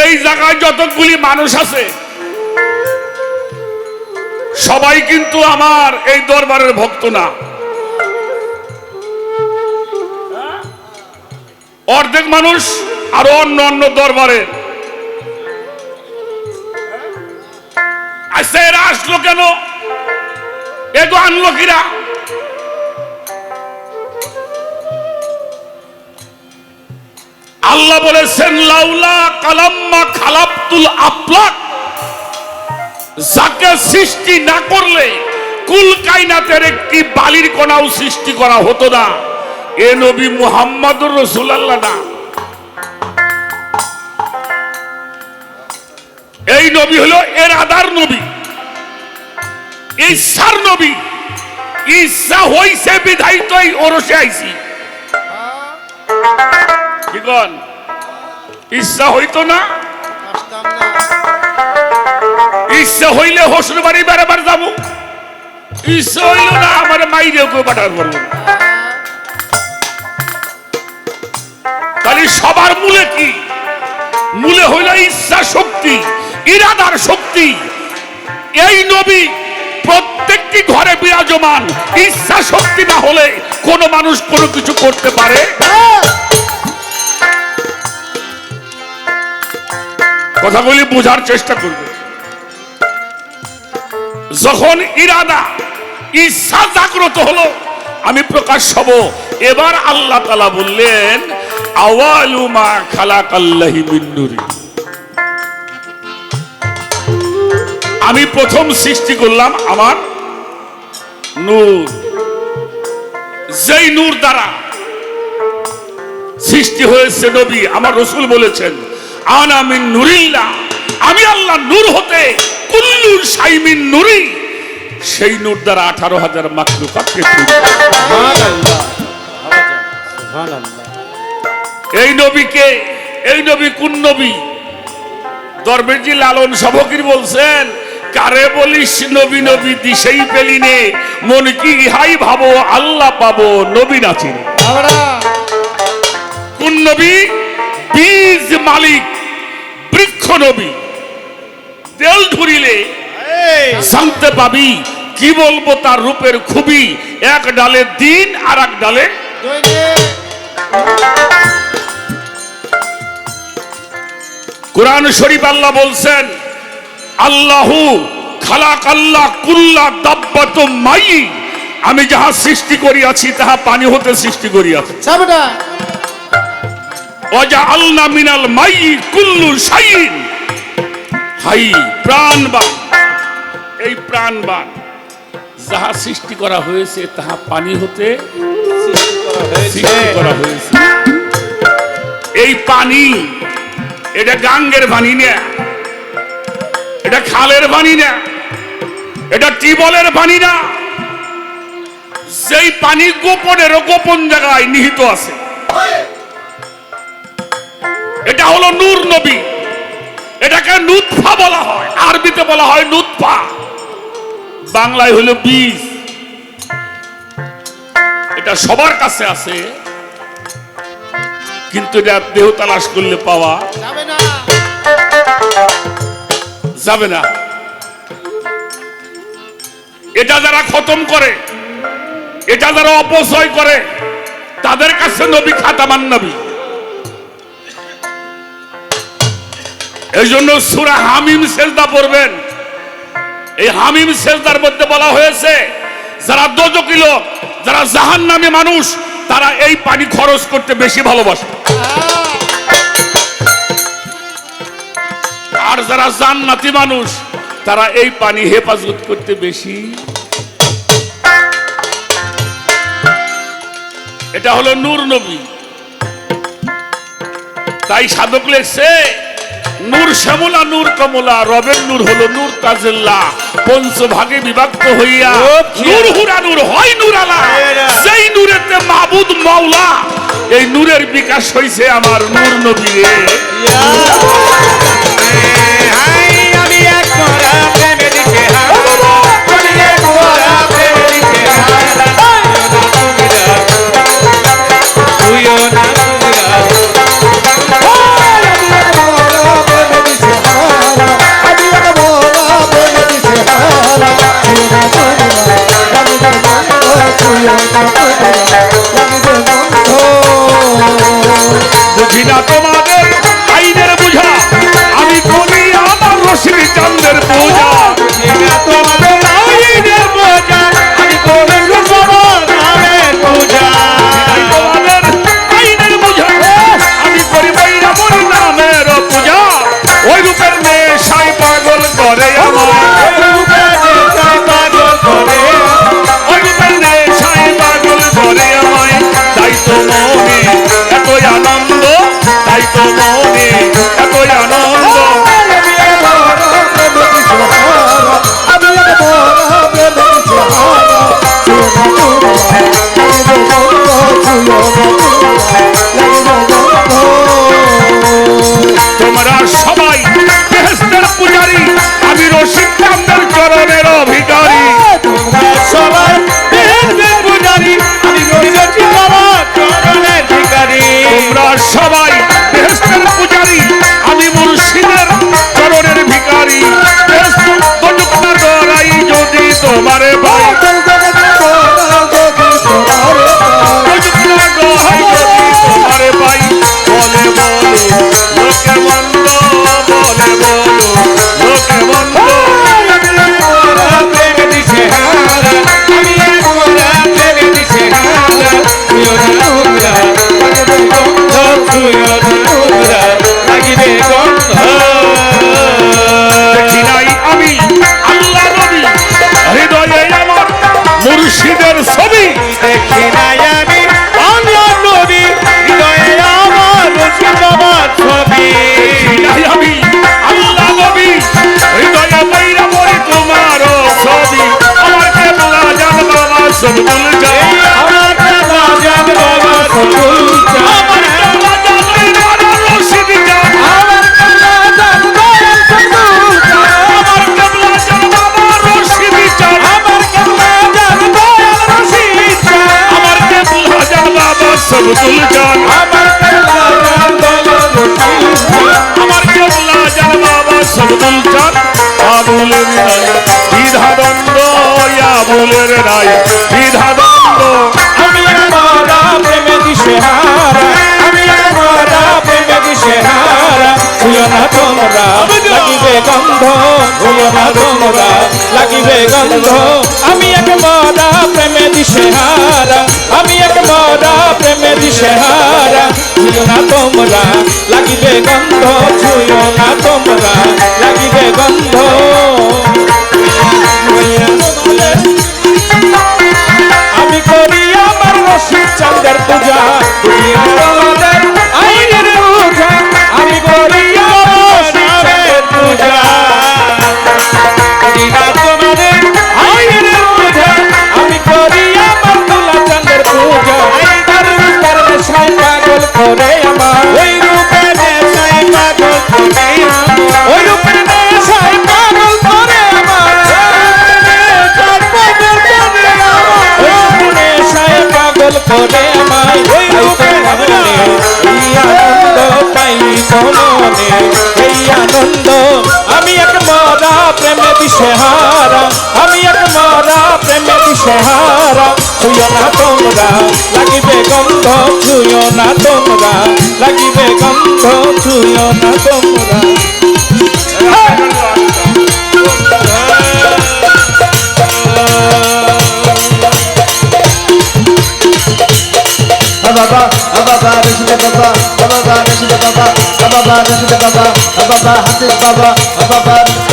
এই জায়গায় যতগুলি মানুষ আছে, সবাই কিন্তু আমার এই দরবারের ভক্ত না। অর্ধেক মানুষ আরও অন্য অন্য এরা আসলো কেন? এগো আনলো কিরা? আল্লাহ বলেছেন, লাউলা কালাম্মা খালাপ্তুল আফলাক। যাকে সৃষ্টি না করলে কুল কাইনাতের একটি বালির কণাও সৃষ্টি করা হতো না। এ নবী মুহাম্মদুর রসুলাল্লাহ না। এই নবী হলো এর আদার নবী। ঈশার নবী। ঈশা হইছে বিধায়িতই ওরসে আইছি। কি ইচ্ছা হইতো না? ইচ্ছা হইলে হসুর বাড়ি বেড়াবার যাব। ইচ্ছা হইল না, আমার মাইরেও কেউ পাঠার করব তাহলে সবার মূলে কি? মূলে হইল ইচ্ছা শক্তি, ইরাদার শক্তি। এই নবী প্রত্যেকটি ঘরে বিরাজমান ইচ্ছা শক্তি না হলে কোনো মানুষ কোনো কিছু করতে পারে? কথাগুলি বোঝার চেষ্টা করবে। যখন ইরাদা ইচ্ছা জাগ্রত হলো, আমি প্রকাশ হব। এবার আল্লাহ তালা বললেন আওয়ালুমা মিন্নুরি আমি প্রথম সৃষ্টি করলাম আমার নূর। যেই নূর দ্বারা সৃষ্টি হয়েছে নবী, আমার রসুল বলেছেন আমি আল্লাহ নূর হতে কুল্লুর সাইমিন নুরি। সেই নূর দ্বারা আঠারো হাজার মাকলুকাতকে এই নবীকে এই নবী কোন নবী? দরবেজি লালন সভকির বলছেন কারে বলিস নবী নবী দিশেই পেলিনে মন কি ইহাই ভাবো আল্লাহ পাবো নবী নাচিন কোন নবী? বীজ মালিক বৃক্ষ নবী। তেল ধরিলে জানতে পাবি কি বলব তার রূপের খুবই। এক ডালে দিন আর এক ডালে কোরআন শরীফ আল্লাহ বলছেন আল্লাহু খালাক আল্লাহ কুল্লা দাব্বাত মাই আমি যাহা সৃষ্টি করিয়াছি তাহা পানি হতে সৃষ্টি করিয়াছি। অজা আল্লাহ মিনাল মাই কুল্লু সাইন হাই, প্রাণবান। এই প্রাণবান, যাহা সৃষ্টি করা হয়েছে, তাহা পানি হতে করা হয়েছে। এই পানি, এটা গাঙ্গের পানি না। এটা খালের পানি না। এটা টিবলের পানি না। সেই পানি গোপনের গোপন জায়গায় নিহিত আছে। এটা হলো নূর নবী। এটাকে নুৎফা বলা হয়। আরবিতে বলা হয় নুৎফা বাংলায় হলো বীজ। এটা সবার কাছে আছে। কিন্তু এটা দেহ তালাশ করলে পাওয়া যাবে না। যাবে না। এটা যারা খতম করে এটা যারা অপচয় করে তাদের কাছে নবী খাতামান নবী। এই জন্য সুরা হামিম সেজদা পড়বেন। এই হামিম সেজদার মধ্যে বলা হয়েছে, যারা দোজকি লোক, যারা জাহান নামে মানুষ, তারা এই পানি খরচ করতে বেশি ভালোবাসে। আর যারা জান্নাতি মানুষ, তারা এই পানি হেফাজত করতে বেশি। এটা হলো নূর নবী। তাই সাধক লেখছে নূর শ্যামলা নূর কমলা রবের নূর হলো নূর তাজেল্লা। পঞ্চভাগে বিভক্ত হইয়া নূর হুরা নূর হয় নূর আলা। সেই নূরেতে মাবুদ মাওলা এই নূরের বিকাশ হইছে আমার নূর নবী Bye. তোমারে ভয় সব সুলতান। আমার কেবলা যার বাবা সব সুলতান। আবুলের রায় বিধাদন্দ আবুলের রায় বিধাদন্দ আমি আমার প্রেমে দিশেহারা আমি আমার প্রেমে দিশেহারা লাগিবে গন্ধ আমি এক মারা প্রেমে দিশেহারা আমি এক চেহারা ছুঁয়ো না তোমরা লাগিবে গন্ধ ছুঁয়ো না তোমরা লাগিবে গন্ধ। মনে এই আনন্দ। আমি এক মরা প্রেমে দিশেহারা। আমি এক মরা প্রেমে দিশেহারা। ছুঁয় না তোমরা, লাগিবে গন্ধ, ছুঁয় না তোমরা, লাগিবে গন্ধ, ছুঁয় না তোমরা। বাবা রশিদ বাবা বাবা হাফিজ বাবা বাবা